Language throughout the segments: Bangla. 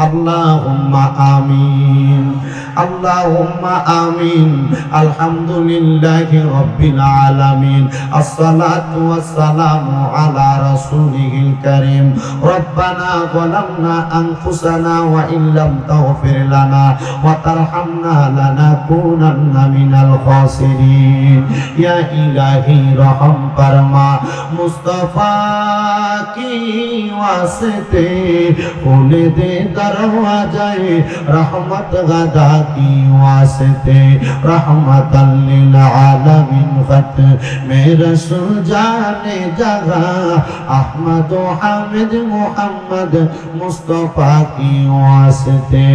আল্লাহুম্মা আমিন। আল্লাহুম্মা আমিন। আলহামদুলিল্লাহি রাব্বিল আলামিন। আসসালাতু ওয়াসসালামু আলা রাসূলিল কারীম। রব্বানা যালামনা আনফুসানা ওয়া ইন লাম তাগফির লানা ওয়া তারহামনা লানাকুনান্না মিনাল খাসিরিন। ইয়া ইলাহি রহম ফরমা। মুস্তাফা কি ওয়াসতে। খুলে দে দরওয়াজায়ে। রহমত গাদা কি ওয়াসতে রহমতাল লিল আলামিন ফত মেরা সুজানে জাগা আহমদ ও হামিদ মোহাম্মদ মুস্তফা কি ওয়াসতে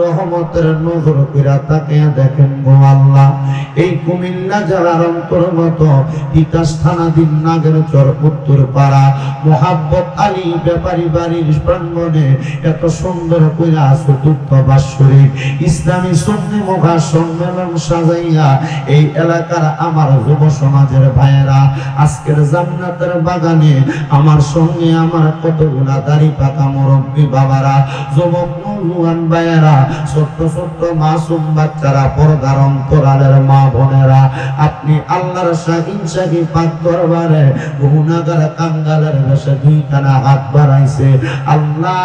রহমতের নজর দেখেন গো আল্লাহ। এই কুমিল্লা জেলার অন্তর্গত তিতাস থানাধীন পাড়া মোহাব্বত আলী ব্যাপারী বাড়ির প্রাঙ্গণে এত সুন্দর চতুর্থ বাৎসরিক ইসলামী মুখা সম্মেলন সাজাইয়া এই এলাকার আমার যুব সমাজের ভাইয়েরা, আজকের জান্নাতের বাগানে আমার সঙ্গে আমার কতগুলা দাড়ি পাকা মুরব্বী বাবারা, যুবক নৌজুয়ান ভাইয়েরা ছোট্ট ছোট্ট মাসুম বাচ্চারা পর্দার অন্তরালের মা বোনেরা, আপনি আল্লাহর শাহিন শাহি পাক দরবারে গুনাগার কাঙ্গালের বেশে দুইখানা হাত বাড়াইছে। আল্লাহ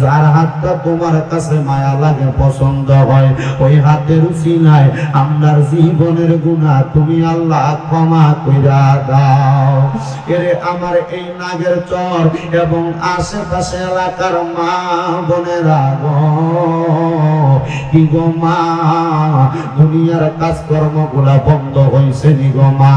যার হাতটা তোমার কাছে মায়া লাগে, পছন্দ হয়, ওই হাতের উচিলায় আপনার জীবনের গুণা তুমি আল্লাহ ক্ষমা কইরা দাও। এরে আমার এই নাগের চর এবং আশেপাশে এলাকার মা বোনেরা কি গো মা, দুনিয়ার কাজকর্মগুলা বন্ধ হয়েছে নি গো মা?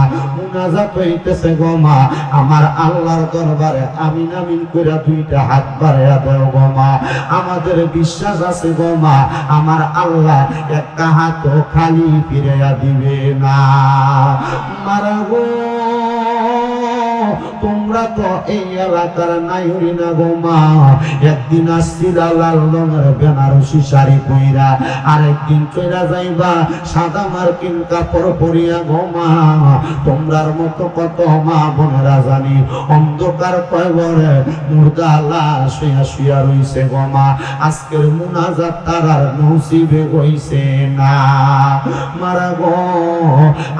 মুনাজাত হইতেছে গো মা। আমার আল্লাহর দরবারে আমিন আমিন করে দুইটা হাত বাড়াইয়া দেও গো মা। আমাদের বিশ্বাস আছে গো মা, আমার আল্লাহ একটা হাত খালি ফিরাইয়া দিবে না। মারা গো। তোমরা তো এই এলাকার নাইরি না গো মা। একদিন আসছিল লাল রঙের বেনারসি শাড়ি পইরা, আরেকদিন চইরা যাইবা সাদা মার্কিন কাপড় পরিয়া গো মা। তোমরার মতো কত মা বোনেরা জানি, অন্ধকার কয়বরে মুর্দা লাশ শুয়া শুয়া রইছে গো মা। আজকের মুনাজাত তারার নসিবে হইছে না। মারা গো,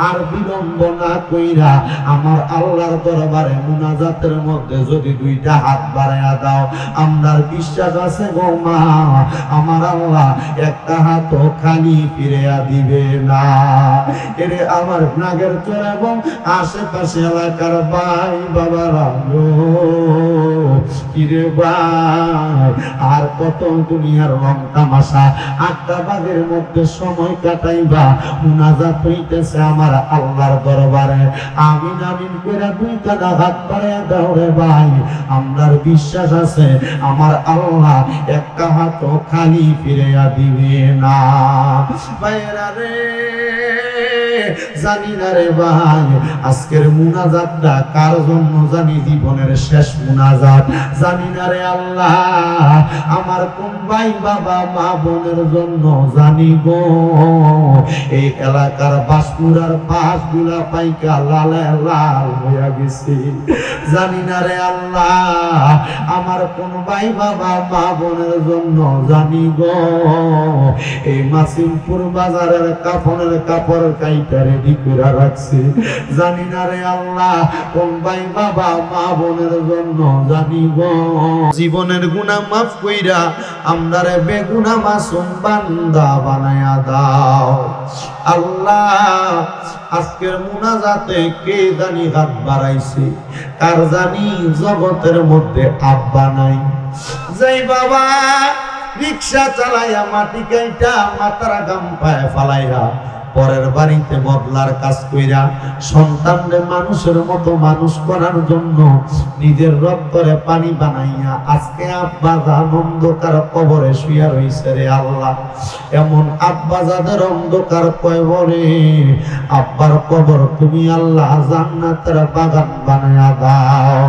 আর বিলম্ব না কইরা আমার আল্লাহর দরবারে মুনাজাতের মধ্যে যদি দুইটা হাত বাড়াইয়া দাও, আমরার বিশ্বাস আছে গো মা? আমার আল্লাহ একটা হাত খালি ফিরিয়া দিবে না। এরে আমার নাগের চোর এবং আশেপাশে এলাকার ভাই বাবারা কিরে আর কত দুনিয়ার রং তামাশা। আড্ডা বাগের মধ্যে সময় কাটাইবা, মুনাজাত হইতেছে আমার আল্লাহর দরবারে। আমিন আমিন করে দুই কাদা হাত পাড়ে দাও রে ভাই। আমরার বিশ্বাস আছে, আমার আল্লাহ একটা হাত খালি ফিরিয়া দিবে না। বাইরা রে। জানি না রে ভাই, আজকের মুনাজাতটা কার জন্য জানি? জীবনের শেষ মুনাজাত। জানি না রে আল্লাহ, আমার কোন ভাই, বাবা, মা, বোনের জন্য জানি গো? এই এলাকার বাসপুরার পাশগুলা পাইকা লালে লাল হইয়া গেছে। জানি না রে আল্লাহ, আমার কোন ভাই, বাবা, মা, বোনের জন্য জানি গো? এই মাসিমপুর বাজারের কাপড়ের কাপড় কাইটা রেডি করে রাখছে। জানি না রে আল্লাহ, কোন ভাই বাবা, মা বোনের জন্য জানি গো জীবনের গুনাহ মাফ কইরা আমরারে বেগুনা মাসুম বান্দা বানায়া দাও। আল্লাহ, আজকের মুনাজাতে কে জানি হাত বাড়াইছে, কার জানি জগতের মধ্যে আব্বা নাই। যাই বাবা, রিক্সা চালাইয়া মাটি কাইটা মাতারা গাম পায় ফালাইয়া পরের বাড়িতে বদলার কাজ কইরা সন্তানরে মানুষের মতো মানুষ করার জন্য নিজের রক্তরে পানি বানাইয়া আজকে আব্বা জান অন্ধকার কবরে শুয়া রইছে রে আল্লাহ। এমন আব্বা যাদের অন্ধকার কবরে আব্বার কবর তুমি আল্লাহ জান্নাতের বাগান বানায়া দাও।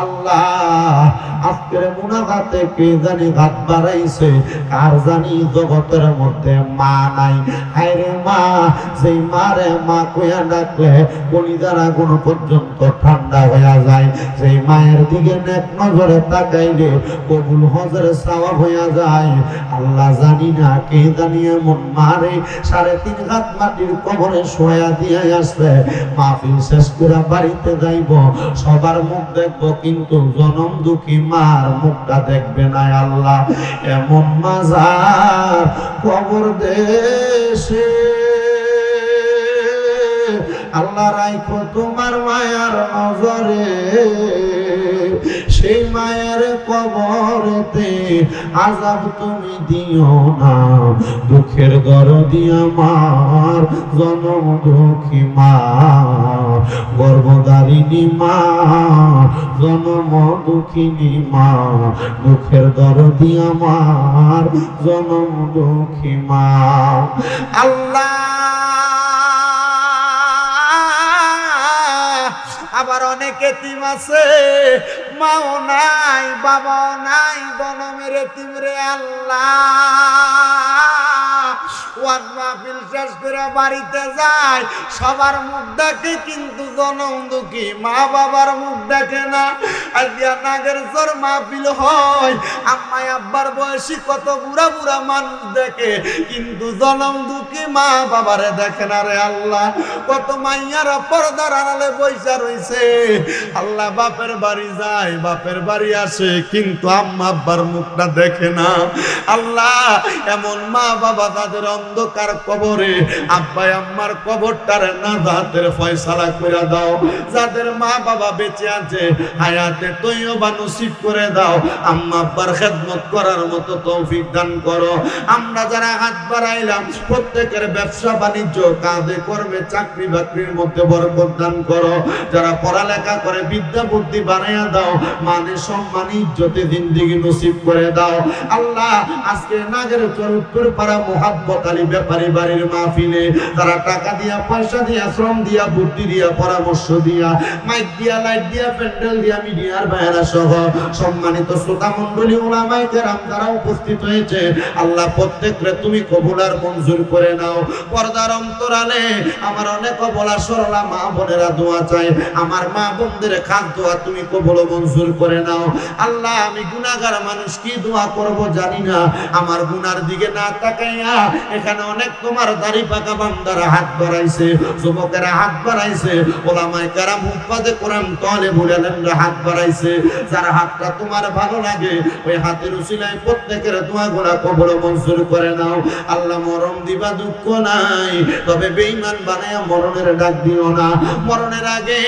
আল্লাহ আল্লাহ, আজকের মুনাফাতে কে জানি ঘাত বাড়াইছে, কার জানি জগতের মধ্যে মা নাই। হায়রে মা সেই মারে মা কইয়া ডাকলে কলিজারা কোন পর্যন্ত ঠান্ডা হইয়া যায়। সেই মায়ের দিকে নেক নজরে তাকাইলে কবুল হজরে সাওয়া হইয়া যায়। আল্লাহ জানি না কে জানি এমন মারে সাড়ে তিন হাত মাটির কবরে শোয়া দিয়ে আসবে। মাহফিল শেষ করে বাড়িতে যাইব, সবার মুখ দেখব, কিন্তু জনম দুঃখী মার মুখটা দেখবে না আল্লাহ। এমন মাজার কবর দেশে। আল্লাহ রাইখো তোমার মায়ার নজরে। সেই মায়ের কবরেতে আজাব তুমি দিও না। দুঃখের দরদি আমার, জনম দুঃখী মা। গর্ভদারিণী মা, জনম দুঃখিনী মা। দুঃখের দরদি আমার, জনম দুঃখী মা। আল্লাহ! আবার অনেক এতিম আছে। মাও নাই বাবাও নাই গনমের তিমরে আল্লাহ। ওয়াজ মাহফিল শেষ করে বাড়িতে যায়, সবার মুখ দেখে কিন্তু জনম দুঃখী, মা বাবার মুখ দেখে না। আজকে নাগের জোর মাহফিল হয়, আম্মাই আব্বার বয়সী কত বুড়া বুড়া মানুষ দেখে, কিন্তু জনম দুঃখী মা বাবারে দেখে না রে আল্লাহ। কত মাইয়ারা পর্দার আড়ালে বৈশা রইছে। আল্লাহ বাপের বাড়ি যায়, বাপের বাড়ি আসে, কিন্তু আম্মা আব্বার মুখটা দেখে না। আল্লাহ, এমন মা বাবা তাদের অন্ধকার কবরে, আব্বাই আম্মার কবরটারে না হাতের ফয়সালা করে দাও। যাদের মা বাবা বেঁচে আছে, হায়াতে তৈবা নসিব করে দাও। আম্মা আব্বার খেদমত করার মতো তৌফিক দান করো। আমরা যারা হাত বাড়াইলাম, প্রত্যেকের ব্যবসা বাণিজ্য, কাজে কর্মে, চাকরি বাকরির মধ্যে বরকত দান করো। যারা পড়ালেখা করে, বিদ্যা বুদ্ধি বানাইয়া দাও মানে সম্মান, ইজ্জতে জিন্দিগি নসিব করে দাও। আল্লাহ, আজকে নাগের চরুত্তর পাড়া মোহাব্বত আলী ব্যাপারী বাড়ির মাহফিলে তারা টাকা দিয়া, পয়সা দিয়া, শ্রম দিয়া, বুদ্ধি দিয়া, পরামর্শ দিয়া, মাইক দিয়া, লাইট দিয়া, প্যান্ডেল দিয়া, মিডিয়ার বাইরা সহ সম্মানিত শ্রোতা মন্ডলী ওলামাই কেরাম তারা উপস্থিত হয়েছে। আল্লাহ প্রত্যেকরে তুমি কবুল আর মঞ্জুর করে নাও। পর্দার অন্তরালে আমার অনেক বলা সরলা মা বোনেরা দোয়া চাই আমার মা বোনদের খাস দোয়া তুমি কবুল মঞ্জুর করে নাও। আল্লাহ, আমি গুনাহগার মানুষ কি দোয়া করব জানি না। আমার গুনার দিকে না তাকাইয়া এখানে অনেক তোমার দাড়ি পাকা বান্দারা হাত বাড়াইছে, যুবকেরা হাত বাড়াইছে ওলামাই কারাম হুফাজে কোরআন তলে বুড়ালেনরা হাত বাড়াইছে, যার হাতটা তোমার ভালো লাগে, ওই হাতের উসিলায় প্রত্যেকের দোয়া গোলা কবর মঞ্জুর করে নাও। আল্লাহ মরণ দিবা দুঃখ নাই, তবে বেঈমান বানায়া মরণের ডাক দিও না। মরণের আগে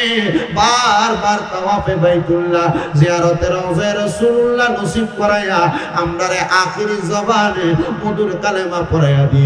বারবার তাওয়াফে বাইতুল্লাহ জিয়ারতের রওজা রাসূলুল্লাহ নসিব করায়া আমরারে আখিরি জবানে মধুর কালেমা পড়ায়া ইল্লাল্লাহু